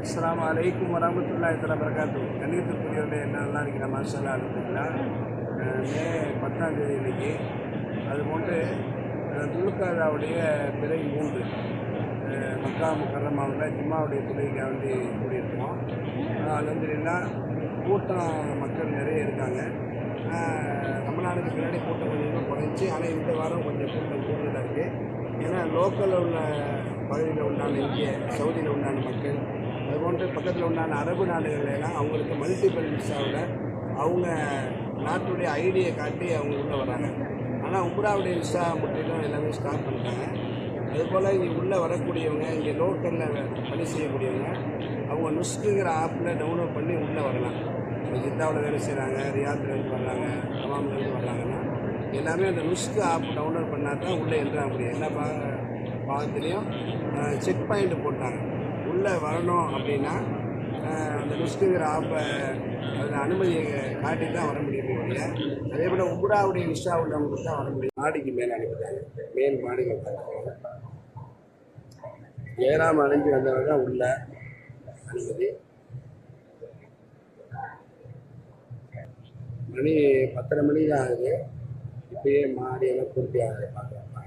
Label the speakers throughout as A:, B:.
A: அஸ்லாம் அலைக்கும் வரமத்துல்லா தஆலா பரகாத்து கண்ணியத்திற்குரியவர்களே என்ன நல்லா இருக்கிற மாசெல்லாம் அனுப்புங்களா மே பத்தாம் தேதி இன்னைக்கு அது போன்று துலுக்காதாவுடைய பிறை மூன்று மக்கா முக்கரமாவில் ஜிம்மாவுடைய துறைக்காக வந்து கூடியிருக்கோம். அலமதுல்லா கூட்டம் மக்கள் நிறைய இருக்காங்க. நம்ம நாளுக்கு பின்னாடி கூட்டம் கொஞ்சம் குறைஞ்சி ஆனால் இந்த வாரம் கொஞ்சம் கூட்டம் கூடுதலாக இருக்குது ஏன்னா லோக்கலில் உள்ள பகுதியில் உண்டான இங்கே சவுதியில் உண்டான மக்கள் அதுபோன்ற பக்கத்தில் உண்டான அரபு நாடுகள்லாம் எல்லாம் அவங்களுக்கு மல்டிபிள் விசாவில் அவங்க நாட்டுடைய ஐடியை காட்டி அவங்க உள்ளே வராங்க. ஆனால் உம்ராவுடைய விசா முற்றிலும் எல்லாமே ஸ்டாப் பண்ணிட்டாங்க. அதுபோல் இங்கே உள்ளே வரக்கூடியவங்க இங்கே லோக்கலில் பணி செய்யக்கூடியவங்க அவங்க நுஸ்குங்கிற ஆப்பில் டவுன்லோட் பண்ணி உள்ளே வரலாம். இப்போ ஜித்தாவில் வேலை செய்கிறாங்க ரியாத்லேருந்து வர்றாங்க தமாம்லேருந்து வர்றாங்கன்னா எல்லாமே அந்த நுஸ்கு ஆப் டவுன்லோட் பண்ணால் தான் உள்ளே எழுத முடியும். எல்லா பா பாகத்துலேயும் செக் பாயிண்ட் போட்டாங்க. உள்ளே வரணும் அப்படின்னா அந்த நுஸ்குங்கிற ஆப்பை அதில் அனுமதியை காட்டி தான் வர முடியும் இல்லையா அதே போல் உம்ராவுடைய விசா உள்ளவங்களுக்கு தான் வர முடியும். மாடிக்கு மேலே அனுப்பிட்டாங்க. மேல் மாடிகள் உட்காந்துருக்காங்க ஏறாம அணிஞ்சு வந்தவங்க தான் உள்ள அனுமதி. மணி பத்தரை மணி தான் ஆகுது. இப்பயே மாடியெல்லாம் பூர்த்தி ஆகுது. பார்க்கலாம்.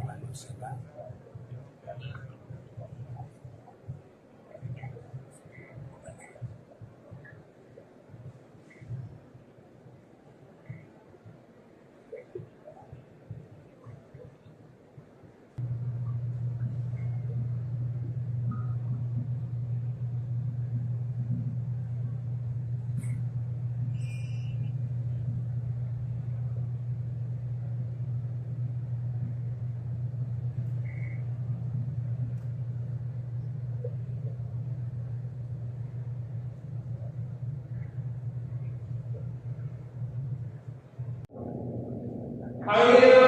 A: Hallelujah.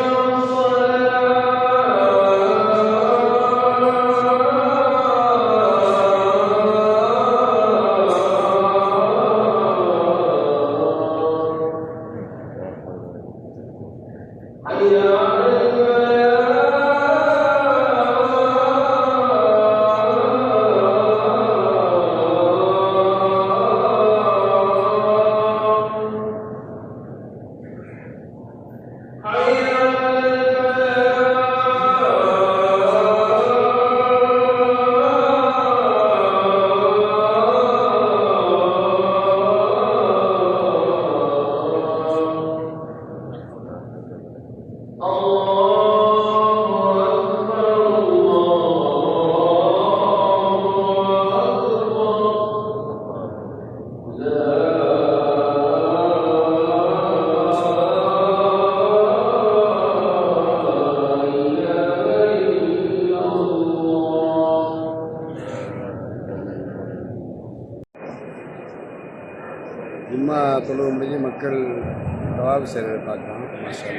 A: ஜும்மா தொழுவு முடிஞ்சு மக்கள் தவாபு செய்கிறத பார்க்கலாம். மாஷா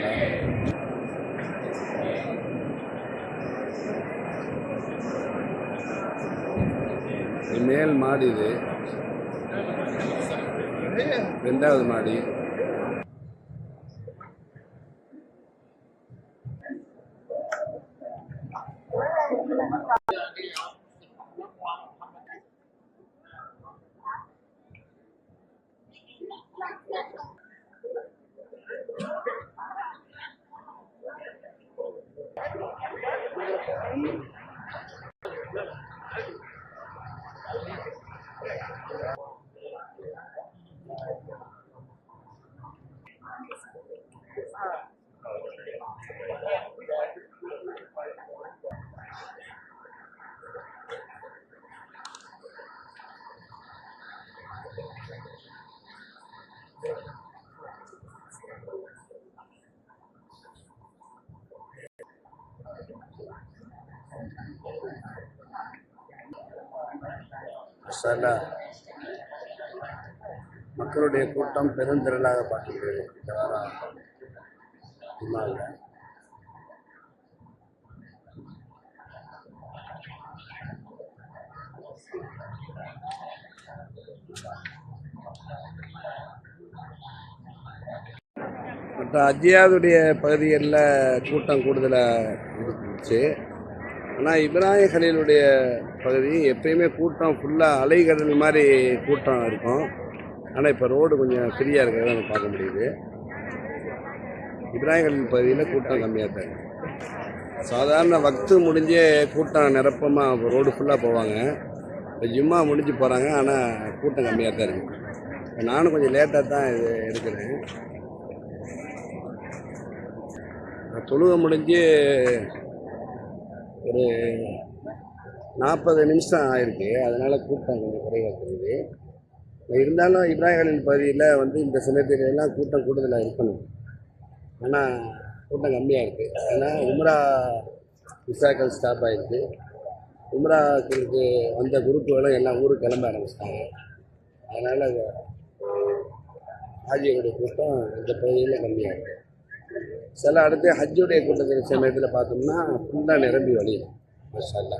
A: மேல் மாடி இது. ரெண்டாவது மாடி. Thank you. மசாலா மக்களுடைய கூட்டம் பெருந்திரளாக பார்க்கிறது இந்த வாரம் ஜும்மாவில். மற்ற அஜியாவுடைய பகுதிகளில் கூட்டம் கூடுதலாக இருந்துச்சு. ஆனால் இப்ராஹிம் ஹலீலுடைய பகுதி எப்பயுமே கூட்டம் ஃபுல்லாக அலைகடல் மாதிரி கூட்டம் இருக்கும். ஆனால் இப்போ ரோடு கொஞ்சம் ஃப்ரீயாக இருக்கிறத நம்ம பார்க்க முடியுது. இப்ராஹிம் ஹலீல் பகுதியில் கூட்டம் கம்மியாக தான் சாதாரண வக்து முடிஞ்சே கூட்டம் நிரப்பமாக ரோடு ஃபுல்லாக போவாங்க. இப்போ ஜிம்மா முடிஞ்சு போகிறாங்க ஆனால் கூட்டம் கம்மியாக தான் இருக்குது நானும் கொஞ்சம் லேட்டாக தான் இது எடுக்கிறேன். நான் தொழுகை முடிஞ்சு ஒரு நாற்பது நிமிஷம் ஆயிருக்கு. அதனால் கூட்டம் கொஞ்சம் குறைவாக தெரியுது இருந்தாலும் இப்ராஹிம் பகுதியில் வந்து இந்த சமயத்துல கூட்டம் கூடுதலாக இருக்கணும். ஆனால் கூட்டம் கம்மியாக இருக்குது ஏன்னா உம்ரா விசாக்கள் ஸ்டாப் ஆகிருக்கு உம்ராக்களுக்கு வந்த குரூப்புகளும் எல்லாம் ஊருக்கு கிளம்ப ஆரம்பிச்சிட்டாங்க. அதனால் ஆஜியோடைய கூட்டம் இந்த பகுதியில் கம்மியாக இருக்குது சில அடுத்து ஹஜ்ஜுடைய கூட்டத்தின் சமயத்தில் பார்த்தோம்னா ஃபுல்லாக நிரம்பி வழியும் மஷால்லா